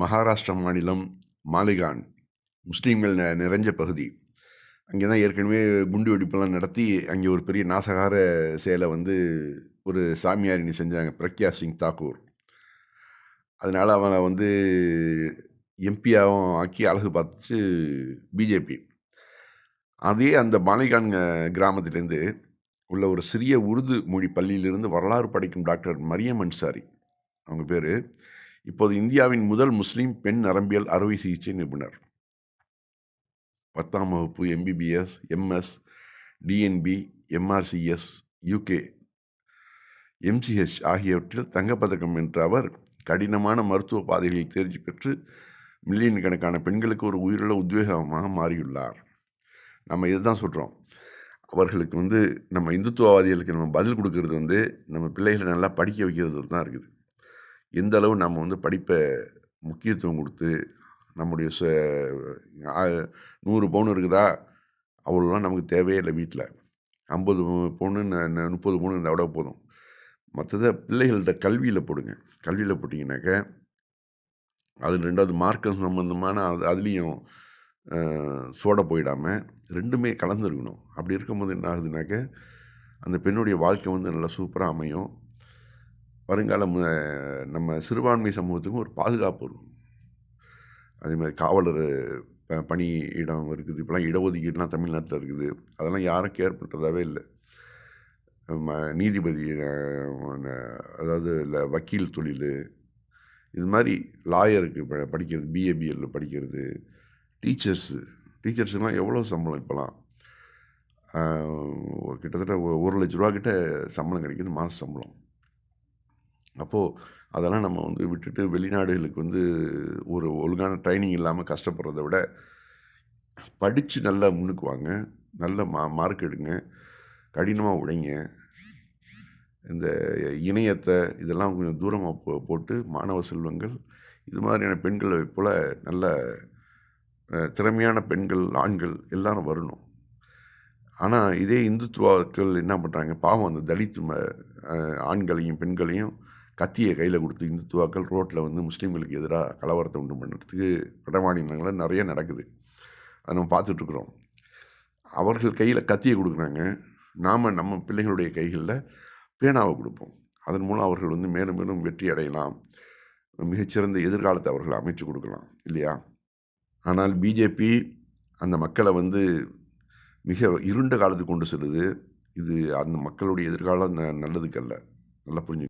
மகாராஷ்டிர மாநிலம் மாலிகான் முஸ்லீம்கள் நிறைஞ்ச பகுதி. அங்கே தான் ஏற்கனவே குண்டு வெடிப்பெல்லாம் நடத்தி அங்கே ஒரு பெரிய நாசகார செயலை வந்து ஒரு சாமியாரினி செஞ்சாங்க பிரக்யா சிங் தாக்கூர். அதனால் அவனை வந்து எம்பியாகவும் ஆக்கி அழகு பார்த்துச்சு பிஜேபி. அதே அந்த மாலிகான் கிராமத்திலேருந்து உள்ள ஒரு சிறிய உருது மொழி பள்ளியிலிருந்து வரலாறு படைக்கும் டாக்டர் மரியம் அன்சாரி அவங்க பேர். இப்போது இந்தியாவின் முதல் முஸ்லீம் பெண் நரம்பியல் அறுவை சிகிச்சை நிபுணர். பத்தாம் வகுப்பு MBBS MS DNB MRCS UK MCh ஆகியவற்றில் தங்கப்பதக்கம் வென்ற அவர் கடினமான மருத்துவ பாதைகளில் தேர்ச்சி பெற்று மில்லியன் கணக்கான பெண்களுக்கு ஒரு உயிருள்ள உத்வேகமாக மாறியுள்ளார். நம்ம இதுதான் சொல்கிறோம் அவர்களுக்கு வந்து நம்ம இந்துத்துவவாதிகளுக்கு நம்ம பதில் கொடுக்கறது வந்து நம்ம பிள்ளைகளை நல்லா படிக்க வைக்கிறது தான் இருக்குது. எந்த அளவு நம்ம வந்து படிப்பை முக்கியத்துவம் கொடுத்து நம்முடைய ச நூறு பவுன் இருக்குதா? அவ்வளோலாம் நமக்கு தேவையே இல்லை வீட்டில் ஐம்பது பவுனு முப்பது பவுன் இருந்தால் விட போதும். மற்றதை பிள்ளைகள்கிட்ட கல்வியில் போடுங்க. கல்வியில் போட்டிங்கனாக்க அது ரெண்டாவது மார்க்கம் சம்மந்தமான அது அதுலேயும் சோட போயிடாமல் ரெண்டுமே கலந்துருக்கணும். அப்படி இருக்கும்போது என்ன ஆகுதுனாக்க அந்த பெண்ணுடைய வாழ்க்கை வந்து நல்லா சூப்பராக அமையும். வருங்கால நம்ம சிறுபான்மை சமூகத்துக்கும் ஒரு பாதுகாப்பு இருக்கும். அதே மாதிரி காவலர் ப பணி இடம் இருக்குது இப்போலாம் இடஒதுக்கீடுலாம் தமிழ்நாட்டில் இருக்குது. அதெல்லாம் யாரும் கேர் பண்ணுறதாவே இல்லை. ம நீதிபதி அதாவது இல்லை வக்கீல் தொழில் இது மாதிரி லாயருக்கு ப படிக்கிறது பிஏபிஎல் படிக்கிறது டீச்சர்ஸு டீச்சர்ஸுலாம் எவ்வளோ சம்பளம் இப்போலாம் கிட்டத்தட்ட ஒரு லட்ச ரூபா கிட்ட சம்பளம் கிடைக்கிது மாத சம்பளம். அப்போது அதெல்லாம் நம்ம வந்து விட்டுட்டு வெளிநாடுகளுக்கு வந்து ஒரு ஒழுங்கான ட்ரைனிங் இல்லாமல் கஷ்டப்படுறத விட படித்து நல்லா முன்னுக்கு வாங்க நல்ல மா மார்க் எடுங்க கடினமாக உடைங்க இந்த இணையத்தை இதெல்லாம் கொஞ்சம் தூரமாக போ போட்டு மாணவ செல்வங்கள் இது மாதிரியான பெண்களை போல் நல்ல திறமையான பெண்கள் ஆண்கள் எல்லாரும் வரணும். ஆனால் இதே இந்துத்துவாக்கள் என்ன பண்ணுறாங்க பாவம் அந்த தலித் ஆண்களையும் பெண்களையும் கத்தியை கையில் கொடுத்து இந்துத்துவாக்கள் ரோட்டில் வந்து முஸ்லீம்களுக்கு எதிராக கலவரத்தை உண்டு பண்ணுறதுக்கு வட மாநிலங்களில் நிறைய நடக்குது. அதை நம்ம பார்த்துட்ருக்குறோம். அவர்கள் கையில் கத்தியை கொடுக்குறாங்க. நாம் நம்ம பிள்ளைங்களுடைய கைகளில் பேனாவை கொடுப்போம். அதன் மூலம் அவர்கள் வந்து மேலும் மேலும் வெற்றி அடையலாம். மிகச்சிறந்த எதிர்காலத்தை அவர்கள் அமைச்சு கொடுக்கலாம். இல்லையா? ஆனால் பிஜேபி அந்த மக்களை வந்து மிக இருண்ட காலத்துக்கு கொண்டு செல்லுது. இது அந்த மக்களுடைய எதிர்காலம் ந நல்லதுக்கல்ல. நல்லா புரிஞ்சு